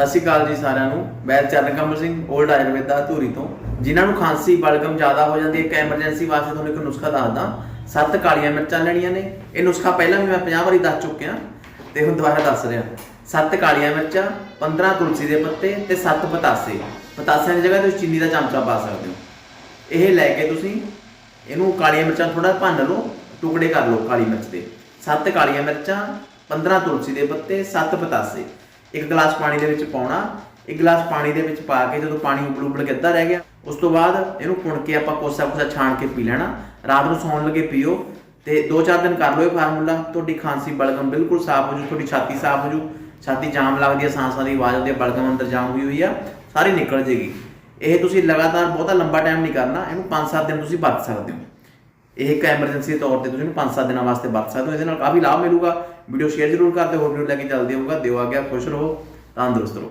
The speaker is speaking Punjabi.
ਸਤਿ ਸ਼੍ਰੀ ਅਕਾਲ ਜੀ ਸਾਰਿਆਂ ਨੂੰ। ਮੈਂ ਚਰਨਕਮਲ ਸਿੰਘ 올ਡ ਆਯੁਰਵੇਦਾ ਧੂਰੀ ਤੋਂ। ਜਿਨ੍ਹਾਂ ਨੂੰ ਖਾਂਸੀ, ਬਲਗਮ ਜ਼ਿਆਦਾ ਹੋ ਜਾਂਦੀ ਹੈ, ਇੱਕ ਐਮਰਜੈਂਸੀ ਵਾਸਤੇ ਤੁਹਾਨੂੰ ਇੱਕ ਨੁਸਖਾ ਦੱਸਦਾ ਸੱਤ ਕਾਲੀਆਂ ਮਿਰਚਾਂ ਲੈਣੀਆਂ ਨੇ। ਇਹ ਨੁਸਖਾ ਪਹਿਲਾਂ ਵੀ ਮੈਂ 50 ਵਾਰੀ ਦੱਸ ਚੁੱਕਿਆ ਤੇ ਹੁਣ ਦੁਬਾਰਾ ਦੱਸ ਰਿਹਾ। ਸੱਤ ਕਾਲੀਆਂ ਮਿਰਚਾਂ 15 ਤੁਲਸੀ ਦੇ ਪੱਤੇ ਤੇ ਸੱਤ ਪਤਾਸੇ। ਪਤਾਸਿਆਂ ਦੀ ਜਗ੍ਹਾ ਤੁਸੀਂ ਚੀਨੀ ਦਾ ਚਮਚਾ ਪਾ ਸਕਦੇ ਹੋ। ਇਹ ਲੈ ਕੇ ਤੁਸੀਂ ਇਹਨੂੰ ਕਾਲੀਆਂ ਮਿਰਚਾਂ ਥੋੜਾ ਭੰਨ ਲਓ, ਟੁਕੜੇ ਕਰ ਲਓ ਕਾਲੀ ਮਿਰਚ ਦੇ। ਸੱਤ ਕਾਲੀਆਂ ਮਿਰਚਾਂ 15 ਤੁਲਸੀ ਦੇ ਪੱਤੇ, ਸੱਤ ਪਤਾਸੇ। ਇੱਕ ਗਲਾਸ ਪਾਣੀ ਦੇ ਵਿੱਚ ਪਾਉਣਾ, ਇੱਕ ਗਲਾਸ ਪਾਣੀ ਦੇ ਵਿੱਚ ਪਾ ਕੇ ਜਦੋਂ ਪਾਣੀ ਉਬਲ ਉਬਲ ਕੇ ਅੱਧਾ ਰਹਿ ਗਿਆ, ਉਸ ਤੋਂ ਬਾਅਦ ਇਹਨੂੰ ਪੁਣ ਕੇ ਆਪਾਂ ਕੋਸਾ ਕੋਸਾ ਛਾਣ ਕੇ ਪੀ ਲੈਣਾ। ਰਾਤ ਨੂੰ ਸੌਣ ਲੱਗੇ ਪੀਓ ਤੇ 2-4 ਦਿਨ ਕਰ ਲਓ ਇਹ ਫਾਰਮੂਲਾ। ਤੁਹਾਡੀ ਖਾਂਸੀ, ਬਲਗਮ ਬਿਲਕੁਲ ਸਾਫ਼ ਹੋ ਜੂ, ਤੁਹਾਡੀ ਛਾਤੀ ਸਾਫ਼ ਹੋ ਜੂ। ਛਾਤੀ ਜਾਮ ਲੱਗਦੀ ਹੈ ਸਾਂਸਾਂ ਦੀ ਆਵਾਜ਼ ਆਉਂਦੀ ਹੈ, ਬਲਗਮ ਅੰਦਰ ਜਾਮ ਹੋਈ ਹੋਈ ਆ, ਸਾਰੀ ਨਿਕਲ ਜੇਗੀ। ਇਹ ਤੁਸੀਂ ਲਗਾਤਾਰ ਬਹੁਤਾ ਲੰਬਾ ਟਾਈਮ ਨਹੀਂ ਕਰਨਾ, ਇਹਨੂੰ 5-7 ਦਿਨ ਤੁਸੀਂ ਵਰਤ ਸਕਦੇ ਹੋ। ਇਹ ਇੱਕ ਐਮਰਜੈਂਸੀ ਤੌਰ ਤੇ ਤੁਸੀਂ ਇਹਨੂੰ 5-7 ਦਿਨਾਂ ਵਾਸਤੇ ਵਰਤ ਸਕਦੇ ਹੋ, ਇਹਦੇ ਨਾਲ ਕਾਫੀ ਲਾਭ ਮਿਲੂਗਾ। ਵੀਡੀਓ ਸ਼ੇਅਰ ਜ਼ਰੂਰ ਕਰ ਦਿਓ, ਹੋਰ ਵੀਡੀਓ ਲੈ ਕੇ ਚੱਲਦੇ ਹੋਊਗਾ ਦਿਓ ਆ ਗਿਆ ਖੁਸ਼ ਰਹੋ, ਤੰਦਰੁਸਤ ਰਹੋ।